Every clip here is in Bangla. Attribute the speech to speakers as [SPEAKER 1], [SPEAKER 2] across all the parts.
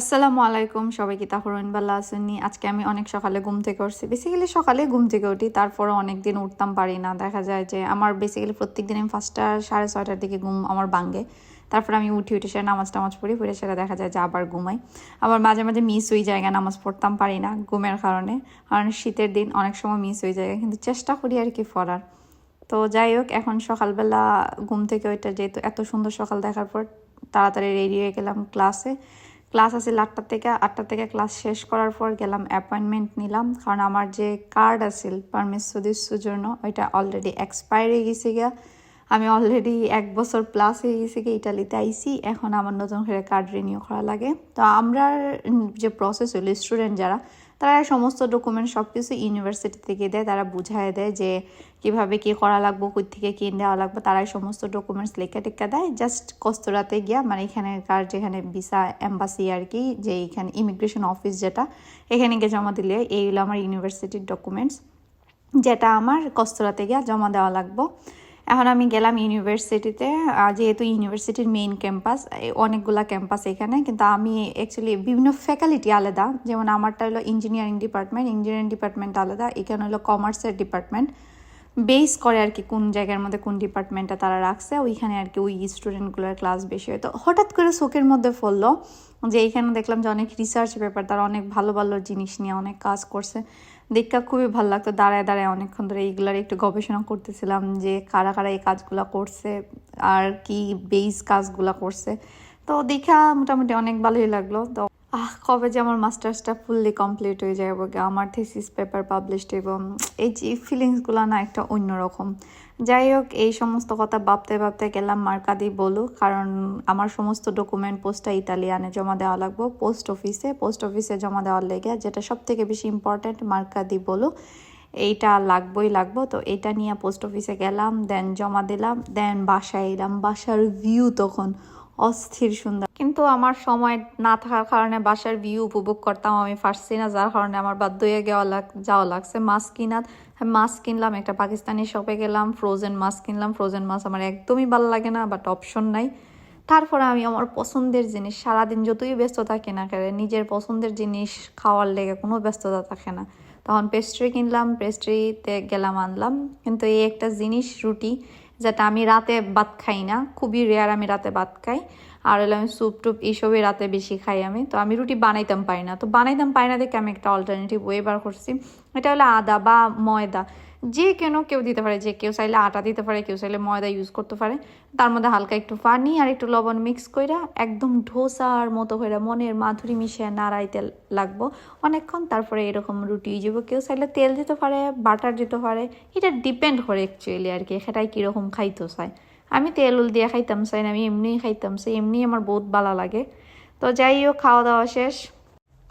[SPEAKER 1] আসসালামু আলাইকুম সবাইকে তাহরুন বাল্লা আসেননি আজকে আমি অনেক সকালে ঘুম থেকে উঠছি। বেসিক্যালি সকালে ঘুম থেকে উঠি তারপরে অনেক দিন উঠতাম পারি না। দেখা যায় যে আমার বেসিক্যালি প্রত্যেক দিন আমি পাঁচটা, সাড়ে ছয়টার দিকে ঘুম আমার ভাঙ্গে তারপর আমি উঠি, উঠে সেটা নামাজ টামাজ পড়ি, পড়ে সেটা দেখা যায় যে আবার ঘুমাই। আবার মাঝে মাঝে মিস হয়ে যায়, নামাজ পড়তাম পারি না ঘুমের কারণে। কারণ শীতের দিন অনেক সময় মিস হয়ে যায়, কিন্তু চেষ্টা করি আর কি পড়ার তো যাই হোক, এখন সকালবেলা ঘুম থেকে ওইটা যেহেতু এত সুন্দর সকাল দেখার পর, তাড়াতাড়ি রেডি হয়ে গেলাম ক্লাসে ক্লাস আছে আটটা থেকে আটটা থেকে ক্লাস শেষ করার পর গেলাম অ্যাপয়েন্টমেন্ট নিলাম। কারণ আমার যে কার্ড আছিল পারমিস সদস্যর জন্য, ওইটা অলরেডি এক্সপায়ার হয়ে গেছে গিয়া। আমি অলরেডি এক বছর প্লাস হয়ে গেছে গিয়ে ইটালিতে আইসি এখন আমার নতুন করে কার্ড রিনিউ করা লাগে। তো আমরা যে প্রসেস হলো স্টুডেন্ট যারা তারা সমস্ত ডকুমেন্ট সব কিছু ইউনিভার্সিটি থেকে দেয়, তারা বুঝায় দেয় যে কীভাবে কি করা লাগবে, কই থেকে কী দেওয়া লাগবে, তারাই সমস্ত ডকুমেন্টস লেখা টেখা দেয়। জাস্ট কস্তরাতে গিয়া মানে এখানকার যেখানে ভিসা এম্বাসি আর কি, যে এখানে ইমিগ্রেশন অফিস যেটা, এখানে গিয়ে জমা দিলে, এই হলো আমার ইউনিভার্সিটির ডকুমেন্টস যেটা আমার কস্তরাতে গিয়া জমা দেওয়া লাগবে। এখন আমি গেলাম ইউনিভার্সিটিতে যেহেতু ইউনিভার্সিটির মেইন ক্যাম্পাস অনেকগুলা ক্যাম্পাস এখানে, কিন্তু আমি অ্যাকচুয়ালি বিভিন্ন ফ্যাকাল্টি আলাদা। যেমন আমারটা হলো ইঞ্জিনিয়ারিং ডিপার্টমেন্ট ইঞ্জিনিয়ারিং ডিপার্টমেন্ট আলাদা, এখানে হলো কমার্সের ডিপার্টমেন্ট বেস করে আর কি কোন জায়গার মধ্যে কোন ডিপার্টমেন্টটা তারা রাখছে, ওইখানে আর কি ওই স্টুডেন্টগুলোর ক্লাস বেশি হয়। তো হঠাৎ করে চোখের মধ্যে পড়ল যে এইখানে দেখলাম যে অনেক রিসার্চ পেপার তারা অনেক ভালো ভালো জিনিস নিয়ে অনেক কাজ করছে। দেখা খুবই ভালো লাগতো। দাঁড়ায় দাঁড়ায় অনেকক্ষণ ধরে এইগুলার একটু গবেষণা করতেছিলাম যে কারা কারা এই কাজগুলো করছে, আর কি বেস কাজগুলো করছে। তো দেখা মোটামুটি অনেক ভালোই লাগল। তো আহ, কবে যে আমার মাস্টার্সটা ফুললি কমপ্লিট হয়ে যাবে আমার থিসিস পেপার পাবলিশড এবং এই যে ফিলিংসগুলো না একটা অন্যরকম। যাই হোক, এই সমস্ত কথা ভাবতে ভাবতে গেলাম মার্কাদি বলু কারণ আমার সমস্ত ডকুমেন্ট পোস্টটা ইতালিয়ানে জমা দেওয়া লাগবো পোস্ট অফিসে পোস্ট অফিসে জমা দেওয়ার লেগে, যেটা সব থেকে বেশি ইম্পর্ট্যান্ট মার্কাদি বলু এইটা লাগবোই লাগবো। তো এটা নিয়ে পোস্ট অফিসে গেলাম দেন জমা দিলাম দেন বাসায় এলাম, বাসার ভিউ তখন অস্থির সুন্দর। কিন্তু আমার সময় না থাকার কারণে বাসার ভিউ উপভোগ করতাম আমি পারছি না, যার কারণে আমার বাধ্য হয়ে যাওয়া লাগ যাওয়া লাগছে। মাছ কিনা মাছ কিনলাম, একটা পাকিস্তানি শপে গেলাম ফ্রোজেন মাছ কিনলাম। ফ্রোজেন মাছ আমার একদমই ভালো লাগে না বাট অপশন নাই। তারপরে আমি আমার পছন্দের জিনিস সারাদিন যতই ব্যস্ত থাকি না কেন নিজের পছন্দের জিনিস খাওয়ার লেগে কোনো ব্যস্ততা থাকে না। তখন পেস্ট্রি কিনলাম পেস্ট্রিতে গেলাম, আনলাম। কিন্তু এই একটা জিনিস, রুটি যেটা আমি রাতে ভাত খাই না। খুবই রেয়ার আমি রাতে ভাত খাই। আর হলো আমি স্যুপ টুপ এইসবই রাতে বেশি খাই আমি। তো আমি রুটি বানাইতাম পারি না। তো বানাইতাম পারি না দেখে আমি একটা অল্টারনেটিভ ওয়ে বার করছি। এটা হলো আদা বা ময়দা। যে কেন কেউ দিতে পারে, যে কেউ চাইলে আটা দিতে পারে, কেউ চাইলে ময়দা ইউজ করতে পারে। তার মধ্যে হালকা একটু পানি আর একটু লবণ মিক্স কইরা একদম ঢোসার মতো করে মনের মাধুরী মিশিয়ে নাড়াইতে লাগবো। অনেকক্ষণ তারপরে এরকম রুটি যাব। কেউ চাইলে তেল দিতে পারে, বাটার দিতে পারে। এটা ডিপেন্ড করে অ্যাকচুয়ালি আর কি, সেটাই কীরকম খাইতে চায়। আমি তেল উল দিয়ে খাইতাম চাই আমি এমনিই খাইতাম চাই এমনি আমার বহুত ভালো লাগে। তো যাই হোক খাওয়া দাওয়া শেষ।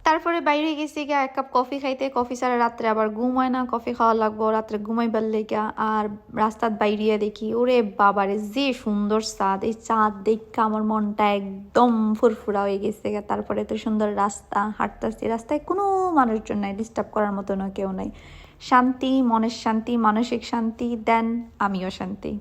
[SPEAKER 1] তারপরে বাইরে গেছি গিয়া এক কাপ কফি খাইতে। কফি ছাড়া রাত্রে আবার ঘুম হয় না, কফি খাওয়া লাগবো, রাত্রে ঘুমাইবার লেগা আর রাস্তার বাইরিয়া দেখি, ওরে বাবারে, যে সুন্দর চাঁদ এই চাঁদ দেখে আমার মনটা একদম ফুরফুরা হয়ে গেছে গা তারপরে এত সুন্দর রাস্তা, হাঁটতেছি, রাস্তায় কোনো মানুষজন নাই ডিস্টার্ব করার মতো না কেউ নাই। শান্তি, মনের শান্তি, মানসিক শান্তি, দেন আমিও শান্তি।